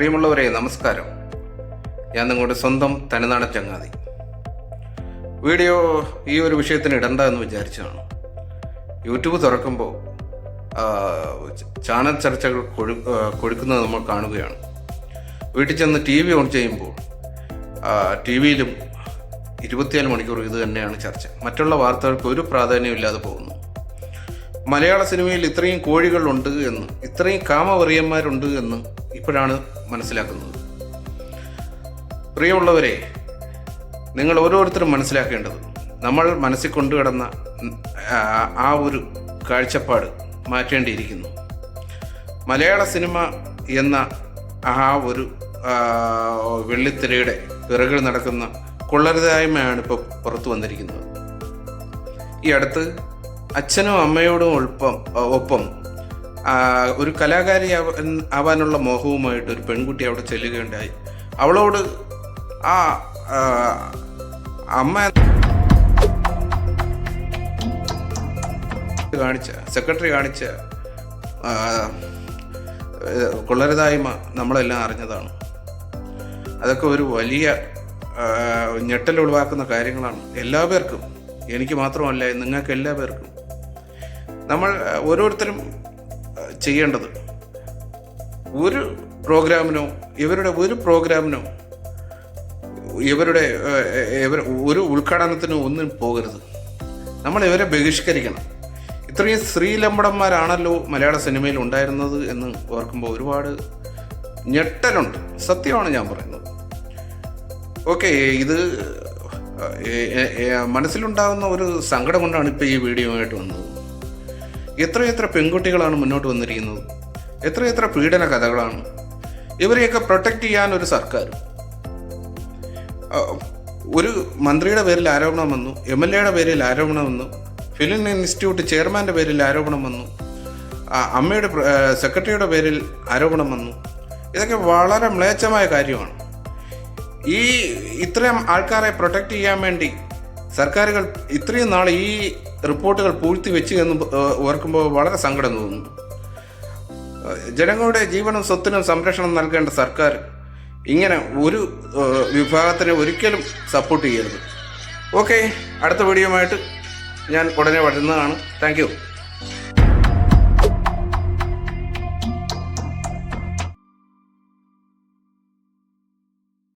പ്രിയമുള്ളവരെ നമസ്കാരം. ഞാൻ നിങ്ങളുടെ സ്വന്തം തനിനാടൻ ചങ്ങാതി. വീഡിയോ ഈ ഒരു വിഷയത്തിന് ഇടണ്ട എന്ന് വിചാരിച്ചതാണ്. യൂട്യൂബ് തുറക്കുമ്പോൾ ചാനൽ ചർച്ചകൾ കൊഴു കൊഴുക്കുന്നത് നമ്മൾ കാണുകയാണ്. വീട്ടിൽ ചെന്ന് ടി വി ഓൺ ചെയ്യുമ്പോൾ ടി വിയിലും ഇരുപത്തിനാല് മണിക്കൂർ ഇത് തന്നെയാണ് ചർച്ച. മറ്റുള്ള വാർത്തകൾക്ക് ഒരു പ്രാധാന്യമില്ലാതെ പോകുന്നു. മലയാള സിനിമയിൽ ഇത്രയും കോഴികളുണ്ട് എന്ന് ഇത്രയും കാമവറിയന്മാരുണ്ട് എന്ന് ഇപ്പോഴാണ് മനസ്സിലാക്കുന്നത്. പ്രിയമുള്ളവരെ നിങ്ങൾ ഓരോരുത്തരും മനസ്സിലാക്കേണ്ടത് നമ്മൾ മനസ്സിൽ കൊണ്ടുകിടന്ന ആ- ഒരു കാഴ്ചപ്പാട് മാറ്റേണ്ടിയിരിക്കുന്നു. മലയാള സിനിമ എന്ന ആ ഒരു വെള്ളിത്തിരയുടെ പിറകിൽ നടക്കുന്ന കൊള്ളരുതായ്മയാണ് ഇപ്പോൾ പുറത്തു വന്നിരിക്കുന്നത്. ഈ അടുത്ത് അച്ഛനും അമ്മയോടും ഒപ്പം ഒപ്പം ഒരു കലാകാരി ആവാനുള്ള മോഹവുമായിട്ട് ഒരു പെൺകുട്ടി അവിടെ ചെല്ലുകയുണ്ടായി. അവളോട് ആ അമ്മ കാണിച്ച സെക്രട്ടറി കാണിച്ച കൊള്ളരുതായ്മ നമ്മളെല്ലാം അറിഞ്ഞതാണ്. അതൊക്കെ ഒരു വലിയ ഒഴിവാക്കുന്ന കാര്യങ്ങളാണ്. എല്ലാ പേർക്കും എനിക്ക് മാത്രമല്ല നിങ്ങൾക്ക് എല്ലാ പേർക്കും. നമ്മൾ ഓരോരുത്തരും ചെയ്യേണ്ടത്. ഒരു പ്രോഗ്രാമിനോ ഇവരുടെ ഒരു പ്രോഗ്രാമിനോ ഇവരുടെ ഇവർ ഒരു ഉദ്ഘാടനത്തിനോ ഒന്നും പോകരുത്. നമ്മൾ ഇവരെ ബഹിഷ്കരിക്കണം. ഇത്രയും സ്ത്രീലമ്പടന്മാരാണല്ലോ മലയാള സിനിമയിൽ ഉണ്ടായിരുന്നത് എന്ന് ഓർക്കുമ്പോൾ ഒരുപാട് ഞെട്ടലുണ്ട്. സത്യമാണ് ഞാൻ പറയുന്നത്. ഓക്കെ ഇത് മനസ്സിലുണ്ടാകുന്ന ഒരു സങ്കടം കൊണ്ടാണ് ഇപ്പോൾ ഈ വീഡിയോ ആയിട്ട് വന്നത്. എത്രയെത്ര പെൺകുട്ടികളാണ് മുന്നോട്ട് വന്നിരിക്കുന്നത്? എത്രയെത്ര പീഡന കഥകളാണ്? ഇവരെയൊക്കെ പ്രൊട്ടക്റ്റ് ചെയ്യാൻ ഒരു സർക്കാർ. ഒരു മന്ത്രിയുടെ പേരിൽ ആരോപണം വന്നു എം എൽ എയുടെ പേരിൽ ആരോപണം വന്നു ഫിലിം ഇൻസ്റ്റിറ്റ്യൂട്ട് ചെയർമാന്റെ പേരിൽ ആരോപണം വന്നു അമ്മയുടെ സെക്രട്ടറിയുടെ പേരിൽ ആരോപണം വന്നു. ഇതൊക്കെ വളരെ മ്ലേച്ഛമായ കാര്യമാണ്. ഈ ഇത്രയും ആൾക്കാരെ പ്രൊട്ടക്റ്റ് ചെയ്യാൻ വേണ്ടി സർക്കാരുകൾ ഇത്രയും നാൾ ഈ റിപ്പോർട്ടുകൾ പൂഴ്ത്തി വെച്ചു എന്ന് ഓർക്കുമ്പോൾ വളരെ സങ്കടം തോന്നുന്നു. ജനങ്ങളുടെ ജീവനും സ്വത്തിനും സംരക്ഷണം നൽകേണ്ട സർക്കാർ ഇങ്ങനെ ഒരു വിഭാഗത്തിനെ ഒരിക്കലും സപ്പോർട്ട് ചെയ്യരുത്. ഓക്കെ അടുത്ത വീഡിയോയുമായിട്ട് ഞാൻ ഉടനെ വരുന്നതാണ്. താങ്ക്